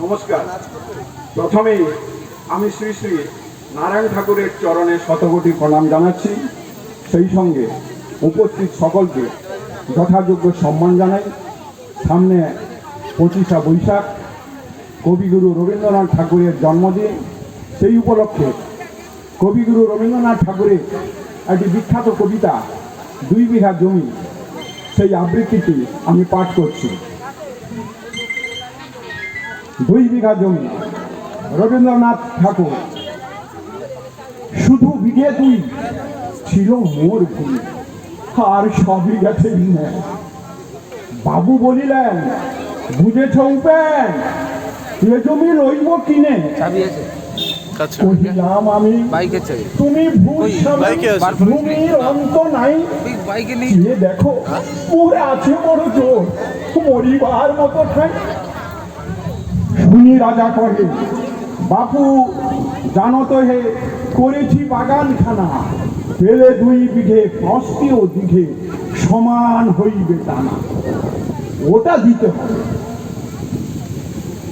নমস্কার। প্রথমে আমি শ্রী শ্রী নারায়ণ ঠাকুরের চরণে শতকোটি প্রণাম জানাচ্ছি। সেই সঙ্গে উপস্থিত সকলকে যথাযোগ্য সম্মান জানাই। সামনে পঁচিশা বৈশাখ কবিগুরু রবীন্দ্রনাথ ঠাকুরের জন্মদিন। সেই উপলক্ষে কবিগুরু রবীন্দ্রনাথ ঠাকুরের একটি বিখ্যাত কবিতা দুই বিঘা জমি সেই আবৃত্তিটি আমি পাঠ করছি। দুই বিঘা জমি। রবীন্দ্রনাথ ঠাকুর। শুধু বিঘে দুই ছিল মোর ভূমি। আর সবই গেছে বাবু বলিলেন বুঝেছ উপেন এ জমি লইব কিনে? কহিলাম আমি তুমি। ভূমির অন্ত নাই। দেখো মোরে আছে বড় জোর। মরিবার মতো ঠাই। শুনি রাজা কহে বাপু, জানো তো হে, করেছি বাগানখানা। পেলে দুই বিঘে প্রস্তিও দিঘে, সমান হইবে টানা ওটা দিতে হবে।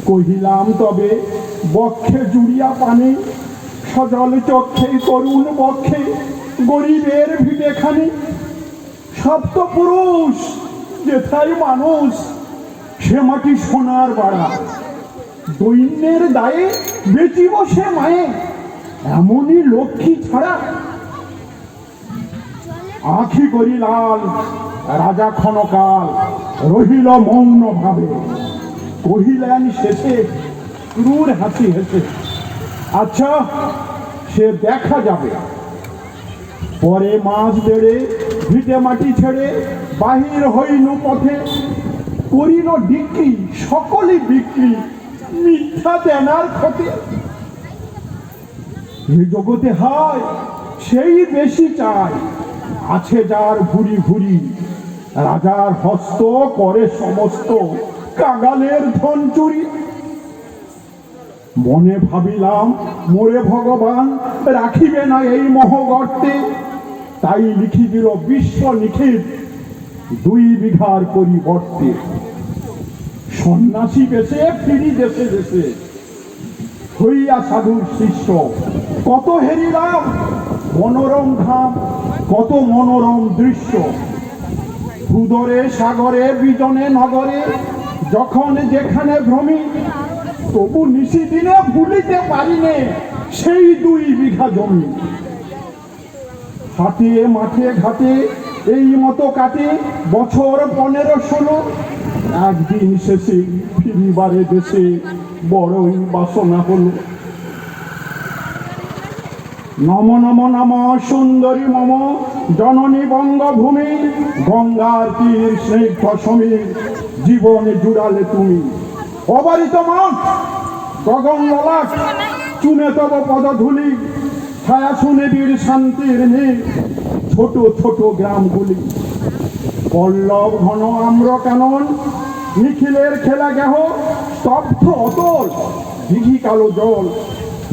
কহিলাম, তবে বক্ষে জুড়িয়া পানি, সজল চক্ষে করুণ বক্ষে, গরিবের ভিটেখানি। সপ্ত পুরুষ, যেথায় মানুষ, সে মাটি সোনার বাড়া। দৈন্যের দায়ে বেচিব সে মায়ে, এমনই লক্ষ্মী ছাড়া। আখি করি লাল, রাজা ক্ষণকাল রহিল মৌন ভাবে কহিলেন শেষে, ক্রুর হাসি হেসে আচ্ছা সে দেখা যাবে। পরে মাছ বেড়ে, ভিটে মাটি ছেড়ে, বাহির হইনু পথে। করিল বিক্রি সকলই বিক্রি। মিথ্যা দেনার ক্ষতি। জগতে হয়, সেই বেশি চায় আছে যার ভুরি ভুরি, রাজার হস্ত করে সমস্ত কাগালের ধন চুরি। মনে ভাবিলাম, মোরে ভগবান রাখিবে না এই মহগর্তে। তাই লিখি দিল বিশ্ব নিখিত দুই বিঘার পরিবর্তে। সন্ন্যাসী বেশে ফিরি দেশে দেশে। হইয়া সাধুর শিষ্য। কত হেরিলাম, মনোরম ধাম, কত মনোরম দৃশ্য। ভূদরে, সাগরে, বিজনে, নগরে, যখন যেখানে ভ্রমি, তবু নিশি দিনে ভুলিতে পারিনে সেই দুই বিঘা জমি। হাটে মাঠে, ঘাটে, এই মতো কাটে বছর পনেরো ষোলো একদিন শেষে ফিরিবারে দেশে বড়ই বাসনা হলো। নম নম নম, সুন্দরী মম, জননী বঙ্গভূমি, গঙ্গার তীর স্নিগ্ধ সমীর, জীবন জুড়ালে তুমি। অবারিত মাঠ গগন ললাট চুনে তব পদধূলি, ছায়া শুনে বীর শান্তির নেই ছোট ছোট গ্রামগুলি। পল্লব ঘন আম্র কানন নিখিলের খেলা গেহ স্তব্ধ অতল দিঘি কালো জল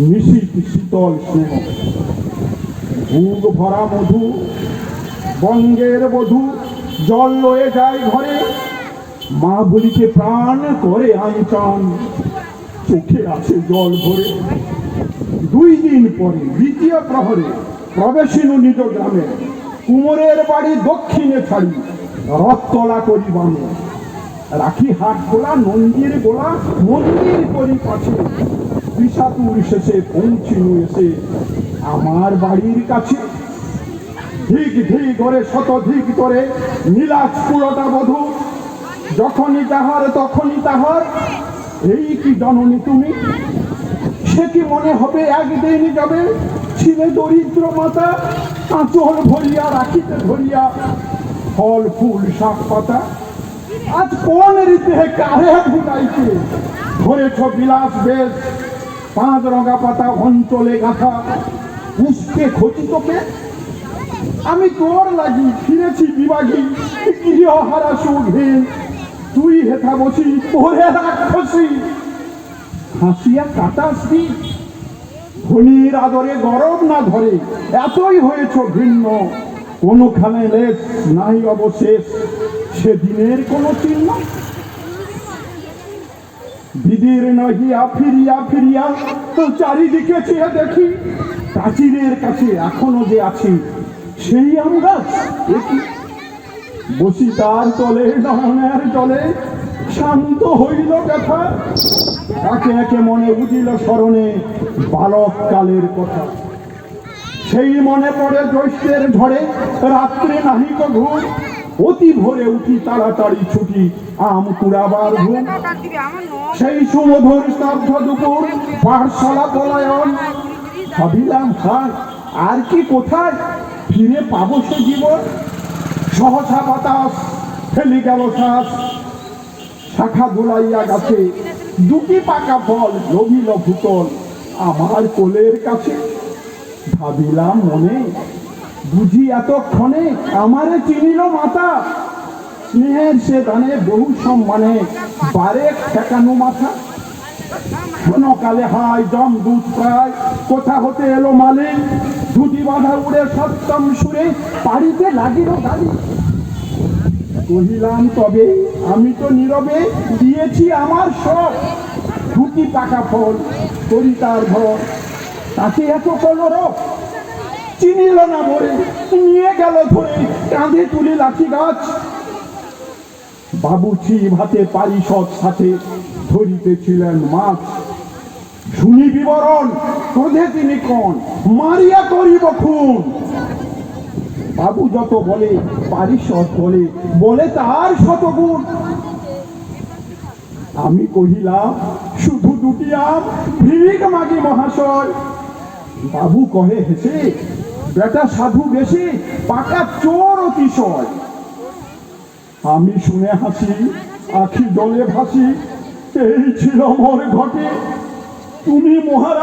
নিশীত শীতল স্নেহ বুক ভরা মধু, বঙ্গের বধূ, জল লয়ে যায় ঘরে, মা বলিকে প্রাণ করে আঞ্চন চোখে আছে জল ভরে। দুই দিন পরে দ্বিতীয় প্রহরে প্রবেশিনু নিজ গ্রামে, কুমোরের বাড়ি দক্ষিণে ছাড়ি। রথতলা করি বামে রাখি হাট গোলা, নন্দীর গোলা মন্দির করি পাছে বিষাতুর শেষে পৌঁছিনু এসে আমার বাড়ির কাছে। ধিক ধিক করে, শত ধিক করে নীলাজ পুরোটা বধূ। যখনই তাহার তখনই তাহার। এই কি জননী তুমি? সে কি মনে হবে একদিন যাবে? ছিলে দরিদ্র মাতা আঁচল ভরিয়া, রাখিতে ধরিয়া। ফল, ফুল, শাক, পাতা। আজ কোন রীতে কারে ভুলাইছে ধরেছ বিলাস বেশ, পাঁচ রঙা পাতা, অঞ্চলে গাথা। পুষ্পে খচিতকে আমি তোর লাগি ফিরেছি বিভাগী গৃহহারা সুঘীন তুই হেথা বসি ওরে রাক্ষসী। হাসিয়া কাটাসি ধনির আদরে গরম না ধরে? এতই হয়েছ ভিন্ন। কোনোখানে লেশ নাই অবশেষ সেদিনের কোনো চিহ্ন? দিদির নহিয়া ফিরিয়া ফিরিয়া তো চারিদিকে চেয়ে দেখি, প্রাচীরের কাছে এখনও যে আছি, সেই আম গাছ এ কি? বসি তার তলে নয়নের জলে শান্ত হইল ব্যথা। একে একে মনে উঠিল স্মরণে বালক কালের কথা। সেই মনে পড়ে জ্যৈষ্ঠের ঝড়ে রাত্রে নাহিক ঘুম। অতি ভোরে উঠি তাড়াতাড়ি ছুটি, আম কুড়াবার ঘুম। সেই সুমধুর স্তব্ধ দুপুর, পাঠশালা পলায়ন। ভাবিলাম হার আর কি কোথায়? ফিরে পাবো সে জীবন। সহসা বাতাস, ফেলি গেল শ্বাস। শাখা দোলাইয়া গাছে, দুটি পাকা ফল রবিল ভূতল। আমার কোলের কাছে ভাবিলাম মনে, বুঝি এতক্ষণে আমারে চিনিল মাতা। স্নেহের সে দানে বহু সম্মানে বারে ঠেকানো মাথা। ক্ষণকালে হাই জম দুধ প্রায় কোথা হতে এলো মালিক ধুতি বাঁধা উড়ে সপ্তম সুরে পাড়িতে লাগিল গালি। কহিলাম, তবে আমি তো নীরবে দিয়েছি আমার সব। ধুতি পাকা ফল করি তার ঘর তাতে এত কলর চিনিল না ভরে, নিয়ে গেল ধরে, কাঁধে তুলে লাঠি গাছ। বাবুছি ভাতে পারিষদ সাথে ধরিতেছিলেন মাছ। শুনি বিবরণ ক্রোধে তিনি কন, মারিয়া করিব খুন। বাবু যত বলে, পারিষদ বলে বলে তার শতগুণ। আমি কহিলাম, শুধু দুটি আম ভিক মাগি মহাশয়। বাবু কহে হেসে বেটা সাধু বেশি, পাকা চোর অতিশয় আমি শুনে হাসি, আখি জলে ভাসি, এই ছিল মোর ঘটে। তুমি মহারাজ